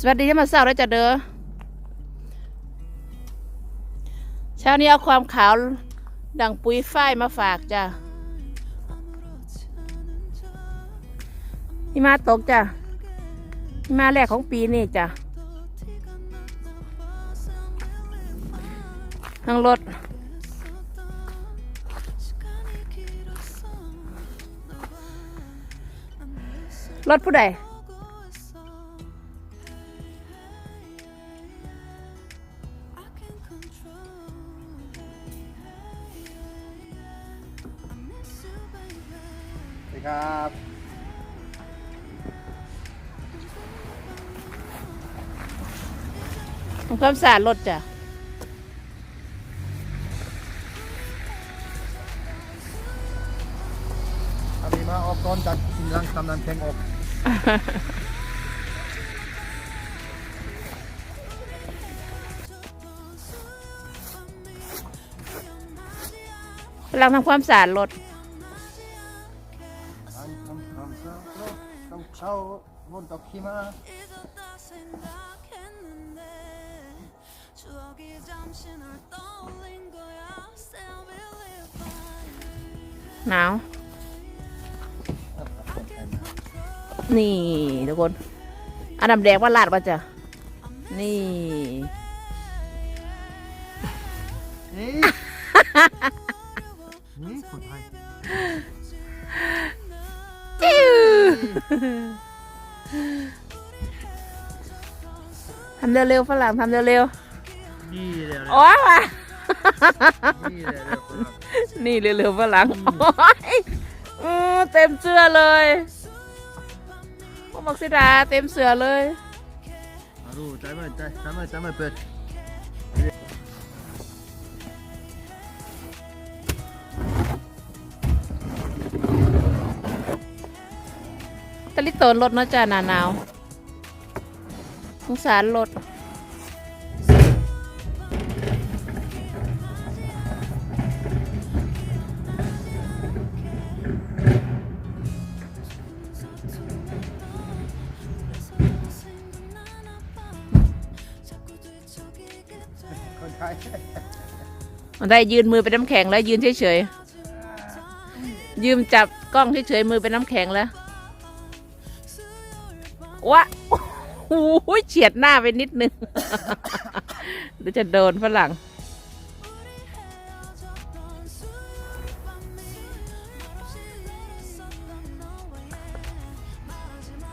สวัสดีที่มาเศร้าแล้วจะเด้อเช้านี้เอาความขาวดังปุ๋ยฝ้ายมาฝากจ้ะหิมาตกจ้ะหิมาแรกของปีนี่จ้ะทางรถรถผู้ใด ความสะอาดรถจ้ะเอามีมาออกก่อนจากกินรังตำนานแทงออก กำลังทำความสะอาดรถทำเช้าต้งเชาวนตกขี้มา หนาว นี่ ทุกคน อันดำแดงว่าลาดป่ะจ้ะนี่ นี่คนไทยจิ้วทำเร็วๆฝรั่งทำเร็วๆ นี่เลยๆโอ้ยมานี่เลยนี่เร็วๆฝรั่งโอ้ยอือเต็มเสื้อเลยพวกมักซิดาเต็มเสื้อเลยมาดูใจไม่ใจใจไม่ใจไม่เปิดตะลิโตนรถเนาะจ้าหนาหนาวสงสารรถ ได้ยืนมือเป็นน้ำแข็งแล้วยืนเฉยๆยืมจับกล้องเฉยๆมือเป็นน้ำแข็งแล้ววะโอ้โหเฉียดหน้าไปนิดนึงเดี๋ยวจะโดนฝรั่ง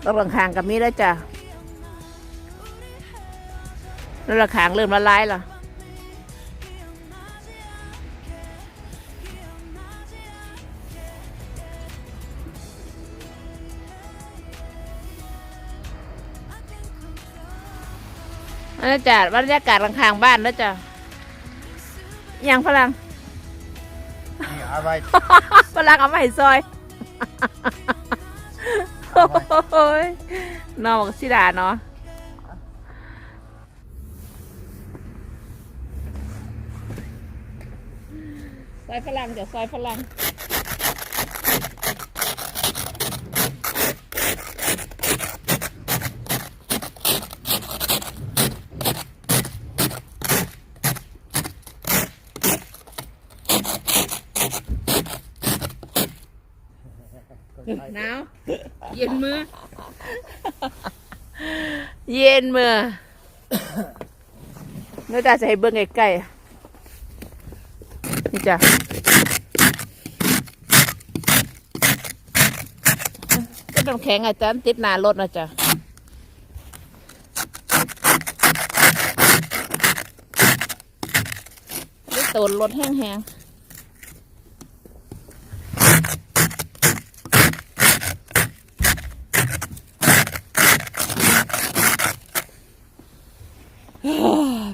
ต้องระคางกับมีแล้วจ้ะแล้วระคางเริ่มละลายล้วอั นนี้จ้ะบรรยากาศข้างๆบ้านแล้วจ้ะยังฝรั่งนี่อะไรฝรั่งเอามาให้ซอยโอ้ยน้องบอกสิดาเนาะซอยฝรั่งเดี๋ยวซอยฝรั่ง หนาว เย็นมือ เย็นมือเนื้อตาจะให้เบิ้งใกล้ๆนี่จ้ะก็น้ำแข็งอาจารย์ติดหนารถนะจ๊ะนี่ตูนรถแห้งๆ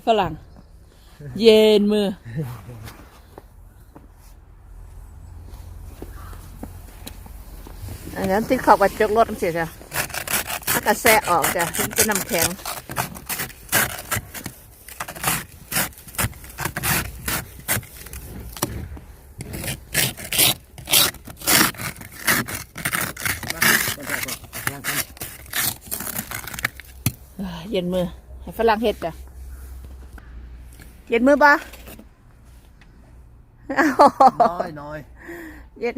ฝรั่ง เย็นมือ อันนั้นติดขอบกระจกรถมันเสียจ้ะถ้ากระแสะออกจ้ะมันเป็นน้ำแข็งคนไทยคนยังคนเย็นมือให้ ฝรั่งเฮ็ดจ้ะเย็นมือปะน้อยน้อยเย็น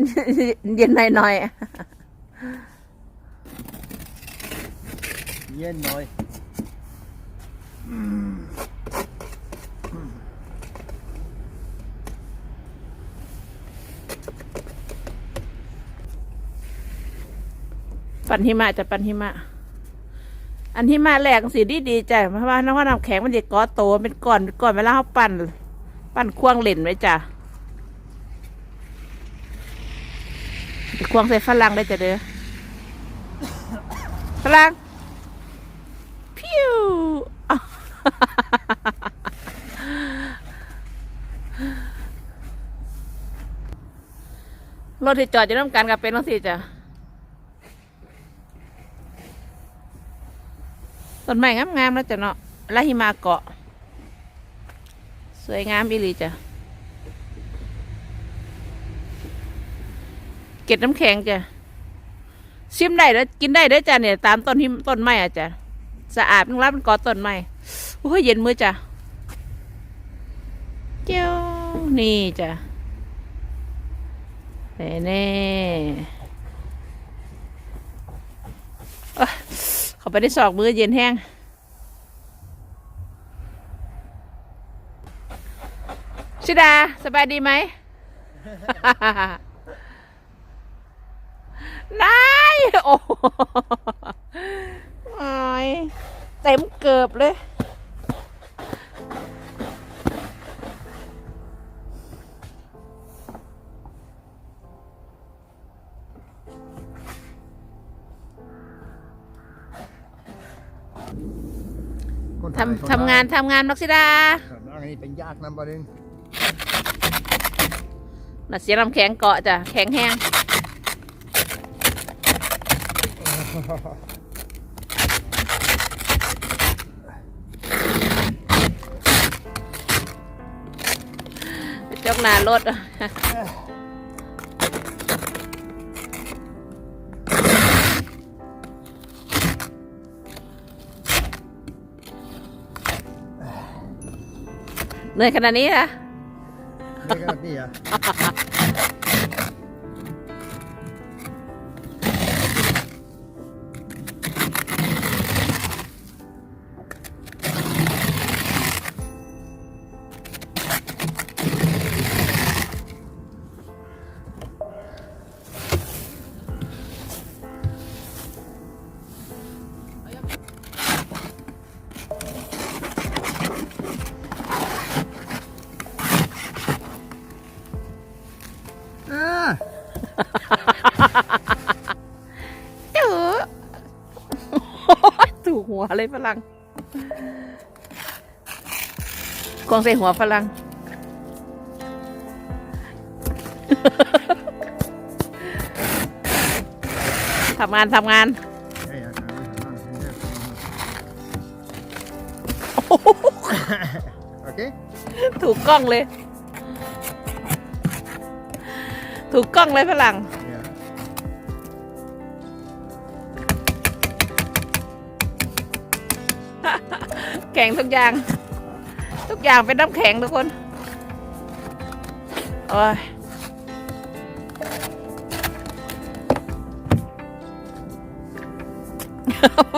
เย็นหน่อยหน่อยเย็นน้อยปั่นหิมะจะปั่นหิมะ อันหิมะแหลกสีดีดีจ้ะเพราะว่าน้ำว่าน้ำแข็งมันจะก้อโตเป็นก้อนเป็นก้อนเวลาเขาปั่น ปั่นควงเล่นไว้จ้ะควงใส่ฝรั่งได้จ้ะเด้อฝรั่งพิวอ้วรถที่จอดจะน้ำกันกับเป็นต้องสิจ้ะ ต้นไม้งามๆแล้วจ้ะเนาะลาหิมาเกาะ สวยงามอีหลีจ้ะ เก็ดน้ำแข็งจ้ะ ชิมได้แล้วกินได้เด้จ้ะเนี่ย ตามต้นหิมต้นไม้อะจ้ะ สะอาดมันรับมันเกาะต้นไม้โอ้ยเย็นมือจ้ะ เจ้านี่จ้ะแน่แน่ เขาไปได้สอกมือเย็นแห้งชิดา สบายดีไหมนายโอ้ยเต็มเกือบเลย คนไยทำทำงานทำงานมักซิดาครับอันนี้เป็นยากนำประเด็นน่ะเสียน้ำแข็งเกาะจ้ะแข็งแห้งไปจกหนารถ เหนื่อยขนาดนี้นะไม่กันนี่อะ ถูกหัวเลยฝรั่งกวางใส่หัวฝรั่งทำงานทำงานใช่อะครับโอเคถูกกล้องเลย ถูกกล้องเลยฝรั่ง แข็งทุกอย่าง ทุกอย่างเป็นน้ำแข็งทุกคนโอ้ย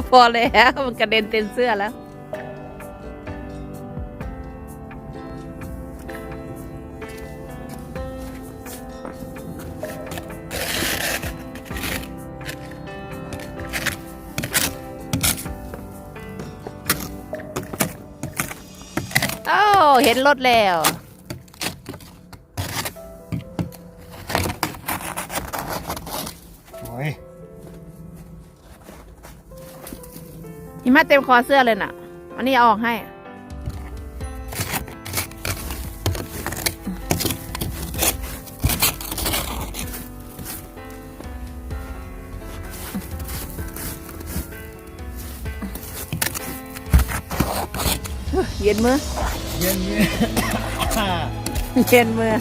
พอแล้วมันกระเด็นเต็มเสื้อแล้ว เห็นรถแล้ว โอ้ยหิมะเต็มคอเสื้อเลยน่ะ อันนี้เอาออกให้ เย็นมือ เย็นเย็นอ่าเย็นมือ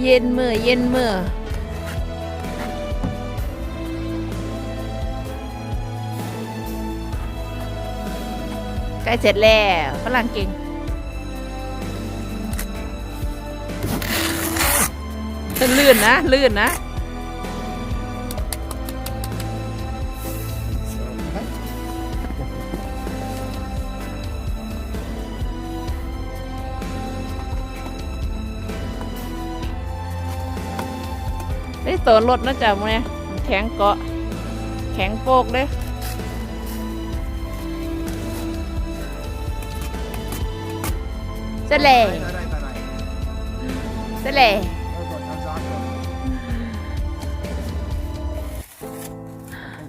เย็นมือเย็นมือใกล้เสร็จแล้วฝรั่งเก่งลื่นนะ ลื่นนะ ตัวรถนะจ๊ะมึงเนี่แข็งเกาะ แข็งโปกเลยเสลเสล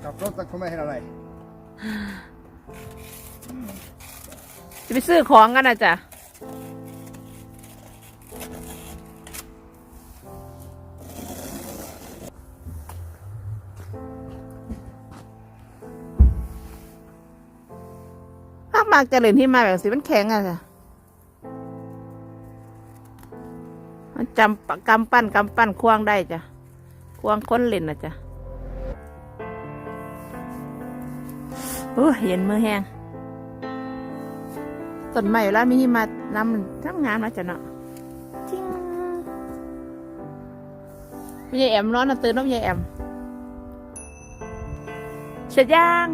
ขับรถแต่เขไม่เห็นอะไร จะไปซื้อของกันนะจ๊ะ มากมากๆจะเล่นที่มาแบบสิมันแข็งอะจ้ะมันจำปะกำปั้นกำปั้นควงได้จ้ะควงค้นเล่นนะจ๊ะโอ้ยเย็นมือแห้งต้นไม้เวลามีหิมะน้ำมันทั้งงามนะจ๊ะเนาะจริงไม่ใช่แอมร้อนนะตื่นแล้วไม่ใช่แอมเสร็จยัง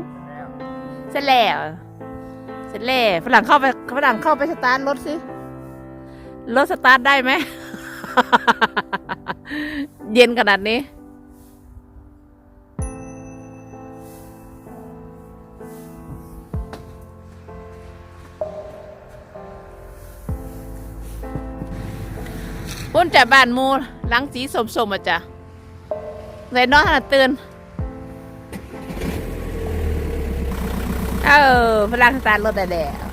เสร็จแล้วเส ร็จแล้วฝรั่งเข้าไปฝรั่งเข้าไปสตาร์ทรถสิรถสตาร์ทได้ไหม เย็นขนาดนี้พุ่นจากบ้านมูหลังสีสมๆอะจ้ะใส่นอนขนาตื่น เออพลังสตาร์ทรถได้แล้ว